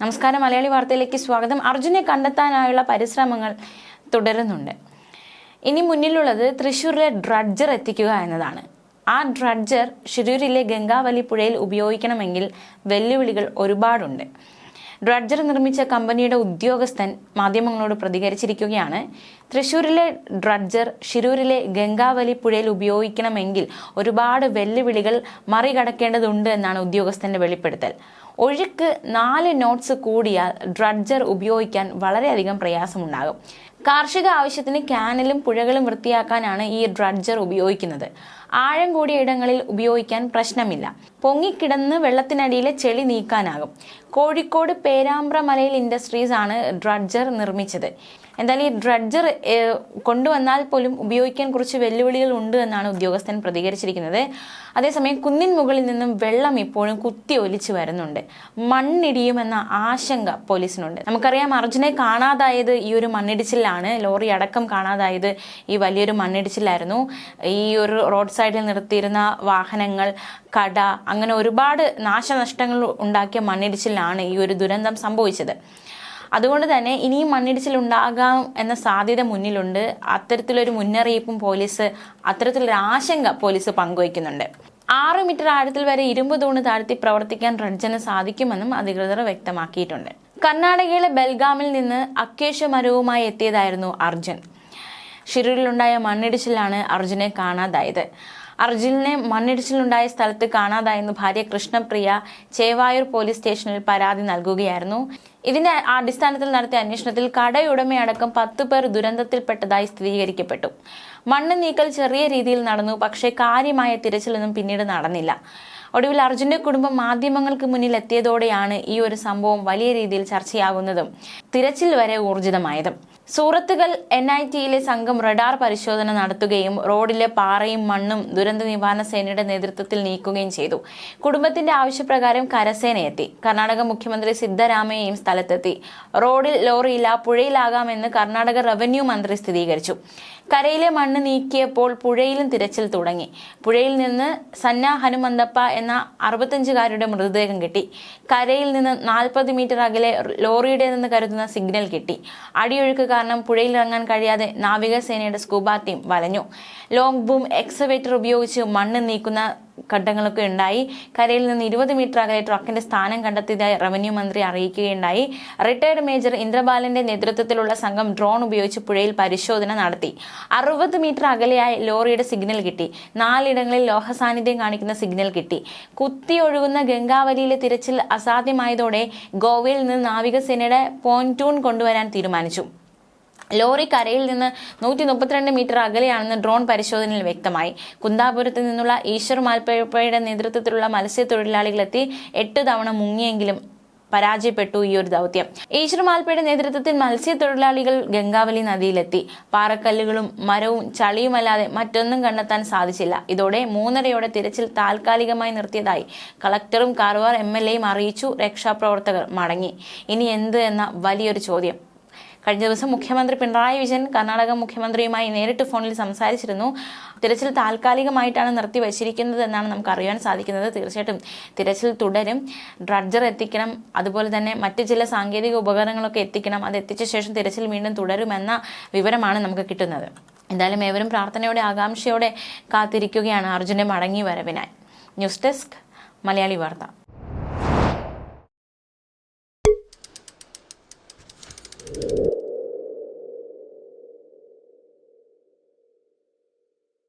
നമസ്കാരം. മലയാളി വാർത്തയിലേക്ക് സ്വാഗതം. അർജുനെ കണ്ടെത്താനായുള്ള പരിശ്രമങ്ങൾ തുടരുന്നുണ്ട്. ഇനി മുന്നിലുള്ളത് തൃശ്ശൂരിലെ ഡ്രഡ്ജർ എത്തിക്കുക എന്നതാണ്. ആ ഡ്രഡ്ജർ ഷിരൂരിലെ ഗംഗാവലി പുഴയിൽ ഉപയോഗിക്കണമെങ്കിൽ വെല്ലുവിളികൾ ഒരുപാടുണ്ട്. ഡ്രഡ്ജർ നിർമ്മിച്ച കമ്പനിയുടെ ഉദ്യോഗസ്ഥൻ മാധ്യമങ്ങളോട് പ്രതികരിച്ചിരിക്കുകയാണ്. തൃശ്ശൂരിലെ ഡ്രഡ്ജർ ഷിരൂരിലെ ഗംഗാവലി പുഴയിൽ ഉപയോഗിക്കണമെങ്കിൽ ഒരുപാട് വെല്ലുവിളികൾ മറികടക്കേണ്ടതുണ്ട് എന്നാണ് ഉദ്യോഗസ്ഥന്റെ വെളിപ്പെടുത്തൽ. ഒഴുക്ക് നാല് നോട്ട്സ് കൂടിയാൽ ഡ്രഡ്ജർ ഉപയോഗിക്കാൻ വളരെയധികം പ്രയാസമുണ്ടാകും. കാർഷിക ആവശ്യത്തിന് ക്യാനലും പുഴകളും വൃത്തിയാക്കാനാണ് ഈ ഡ്രഡ്ജർ ഉപയോഗിക്കുന്നത്. ആഴം കൂടിയ ഇടങ്ങളിൽ ഉപയോഗിക്കാൻ പ്രശ്നമില്ല. പൊങ്ങിക്കിടന്ന് വെള്ളത്തിനടിയിലെ ചെളി നീക്കാനാകും. കോഴിക്കോട് പേരാമ്പ്ര മലയിൽ ഇൻഡസ്ട്രീസ് ആണ് ഡ്രഡ്ജർ നിർമ്മിച്ചത്. എന്തായാലും ഈ ഡ്രഡ്ജർ കൊണ്ടുവന്നാൽ പോലും ഉപയോഗിക്കാൻ കുറച്ച് വെല്ലുവിളികൾ ഉണ്ട് എന്നാണ് ഉദ്യോഗസ്ഥൻ പ്രതികരിച്ചിരിക്കുന്നത്. അതേസമയം കുന്നിൻ മുകളിൽ നിന്നും വെള്ളം ഇപ്പോഴും കുത്തി ഒലിച്ചു വരുന്നുണ്ട്. മണ്ണിടിയുമെന്ന ആശങ്ക പോലീസിനുണ്ട്. നമുക്കറിയാം അർജുനെ കാണാതായത് ഈ ഒരു മണ്ണിടിച്ചിലാണ്. ലോറി അടക്കം കാണാതായത് ഈ വലിയൊരു മണ്ണിടിച്ചിലായിരുന്നു. ഈ ഒരു റോഡ് സൈഡിൽ നിർത്തിയിരുന്ന വാഹനങ്ങൾ കട അങ്ങനെ ഒരുപാട് നാശനഷ്ടങ്ങൾ ഉണ്ടാക്കിയ മണ്ണിടിച്ചിലാണ് ഈ ഒരു ദുരന്തം സംഭവിച്ചത്. അതുകൊണ്ട് തന്നെ ഇനിയും മണ്ണിടിച്ചിൽ ഉണ്ടാകാം എന്ന സാധ്യത മുന്നിലുണ്ട്. അത്തരത്തിലൊരു മുന്നറിയിപ്പും പോലീസ് അത്തരത്തിലൊരു ആശങ്ക പോലീസ് പങ്കുവയ്ക്കുന്നുണ്ട്. ആറ് മീറ്റർ ആഴത്തിൽ വരെ ഇരുമ്പ് തൂണ് താഴ്ത്തി പ്രവർത്തിക്കാൻ റഡ്ജന് സാധിക്കുമെന്നും അധികൃതർ വ്യക്തമാക്കിയിട്ടുണ്ട്. കർണാടകയിലെ ബൽഗാമിൽ നിന്ന് അക്കേഷ മരവുമായി എത്തിയതായിരുന്നു അർജുൻ. ഷിരൂരിലുണ്ടായ മണ്ണിടിച്ചിലാണ് അർജുനെ കാണാതായത്. അർജുനെ മണ്ണിടിച്ചിലുണ്ടായ സ്ഥലത്ത് കാണാതായെന്ന് ഭാര്യ കൃഷ്ണപ്രിയ ചേവായൂർ പോലീസ് സ്റ്റേഷനിൽ പരാതി നൽകുകയായിരുന്നു. ഇതിന്റെ അടിസ്ഥാനത്തിൽ നടത്തിയ അന്വേഷണത്തിൽ കടയുടമയടക്കം പത്ത് പേർ ദുരന്തത്തിൽപ്പെട്ടതായി സ്ഥിരീകരിക്കപ്പെട്ടു. മണ്ണ് നീക്കൽ ചെറിയ രീതിയിൽ നടന്നു പക്ഷേ കാര്യമായ തിരച്ചിലൊന്നും പിന്നീട് നടന്നില്ല. ഒടുവിൽ അർജുന്റെ കുടുംബം മാധ്യമങ്ങൾക്ക് മുന്നിൽ എത്തിയതോടെയാണ് ഈ ഒരു സംഭവം വലിയ രീതിയിൽ ചർച്ചയാകുന്നതും തിരച്ചിൽ വരെ ഊർജിതമായതും. സൂറത്തുകൾ എൻ ഐ ടിയിലെ സംഘം റഡാർ പരിശോധന നടത്തുകയും റോഡിലെ പാറയും മണ്ണും ദുരന്ത നിവാരണ സേനയുടെ നേതൃത്വത്തിൽ നീക്കുകയും ചെയ്തു. കുടുംബത്തിന്റെ ആവശ്യപ്രകാരം കരസേന എത്തി. കർണാടക മുഖ്യമന്ത്രി സിദ്ധരാമയ്യയും സ്ഥലത്തെത്തി. റോഡിൽ ലോറിയില്ല പുഴയിലാകാമെന്ന് കർണാടക റവന്യൂ മന്ത്രി സ്ഥിരീകരിച്ചു. കരയിലെ മണ്ണ് നീക്കിയപ്പോൾ പുഴയിലും തിരച്ചിൽ തുടങ്ങി. പുഴയിൽ നിന്ന് സന്ന ഹനുമന്തപ്പ എന്ന അറുപത്തഞ്ചുകാരുടെ മൃതദേഹം കിട്ടി. കരയിൽ നിന്ന് നാൽപ്പത് മീറ്റർ അകലെ ലോറിയുടേതെന്ന് കരുതുന്ന സിഗ്നൽ കിട്ടി. അടിയൊഴുക്ക് കാരണം പുഴയിൽ ഇറങ്ങാൻ കഴിയാതെ നാവികസേനയുടെ സ്കൂബ ടീം വലഞ്ഞു. ലോങ് ബൂം എക്സവേറ്റർ ഉപയോഗിച്ച് മണ്ണ് നീക്കുന്ന ഘട്ടങ്ങളൊക്കെ ഉണ്ടായി. കരയിൽ നിന്ന് ഇരുപത് മീറ്റർ അകലെ ട്രക്കിന്റെ സ്ഥാനം കണ്ടെത്തിയതായി റവന്യൂ മന്ത്രി അറിയിക്കുകയുണ്ടായി. റിട്ടയർഡ് മേജർ ഇന്ദ്രബാലന്റെ നേതൃത്വത്തിലുള്ള സംഘം ഡ്രോൺ ഉപയോഗിച്ച് പുഴയിൽ പരിശോധന നടത്തി. അറുപത് മീറ്റർ അകലെയായി ലോറിയുടെ സിഗ്നൽ കിട്ടി. നാലിടങ്ങളിൽ ലോഹ സാന്നിധ്യം കാണിക്കുന്ന സിഗ്നൽ കിട്ടി. കുത്തി ഒഴുകുന്ന ഗംഗാവലിയിലെ തിരച്ചിൽ അസാധ്യമായതോടെ ഗോവയിൽ നിന്ന് നാവികസേനയുടെ പോന്റൂൺ കൊണ്ടുവരാൻ തീരുമാനിച്ചു. ലോറി കരയിൽ നിന്ന് നൂറ്റി മുപ്പത്തിരണ്ട് മീറ്റർ അകലെയാണെന്ന് ഡ്രോൺ പരിശോധനയിൽ വ്യക്തമായി. കുന്താപുരത്ത് നിന്നുള്ള ഈശ്വർ മാൽപ്പയുടെ നേതൃത്വത്തിലുള്ള മത്സ്യത്തൊഴിലാളികളെത്തി എട്ട് തവണ മുങ്ങിയെങ്കിലും പരാജയപ്പെട്ടു ഈ ഒരു ദൗത്യം. ഈശ്വർ മാൽപ്പയുടെ നേതൃത്വത്തിൽ മത്സ്യത്തൊഴിലാളികൾ ഗംഗാവലി നദിയിലെത്തി. പാറക്കല്ലുകളും മരവും ചളിയുമല്ലാതെ മറ്റൊന്നും കണ്ടെത്താൻ സാധിച്ചില്ല. ഇതോടെ മൂന്നരയോടെ തിരച്ചിൽ താൽക്കാലികമായി നിർത്തിയതായി കളക്ടറും കാർവാർ എം അറിയിച്ചു. രക്ഷാപ്രവർത്തകർ മടങ്ങി. ഇനി എന്ത് എന്ന വലിയൊരു ചോദ്യം. കഴിഞ്ഞ ദിവസം മുഖ്യമന്ത്രി പിണറായി വിജയൻ കർണാടക മുഖ്യമന്ത്രിയുമായി നേരിട്ട് ഫോണിൽ സംസാരിച്ചിരുന്നു. തിരച്ചിൽ താൽക്കാലികമായിട്ടാണ് നിർത്തിവച്ചിരിക്കുന്നത് എന്നാണ് നമുക്ക് അറിയാൻ സാധിക്കുന്നത്. തീർച്ചയായിട്ടും തിരച്ചിൽ തുടരും. ഡ്രഡ്ജർ എത്തിക്കണം അതുപോലെ തന്നെ മറ്റ് ചില സാങ്കേതിക ഉപകരണങ്ങളൊക്കെ എത്തിക്കണം അത് എത്തിച്ച ശേഷം തിരച്ചിൽ വീണ്ടും തുടരുമെന്ന വിവരമാണ് നമുക്ക് കിട്ടുന്നത്. എന്തായാലും ഏവരും പ്രാർത്ഥനയോടെ ആകാംക്ഷയോടെ കാത്തിരിക്കുകയാണ് അർജുനെ മടങ്ങി വരവിനായി ന്യൂസ് ഡെസ്ക് മലയാളി വാർത്ത.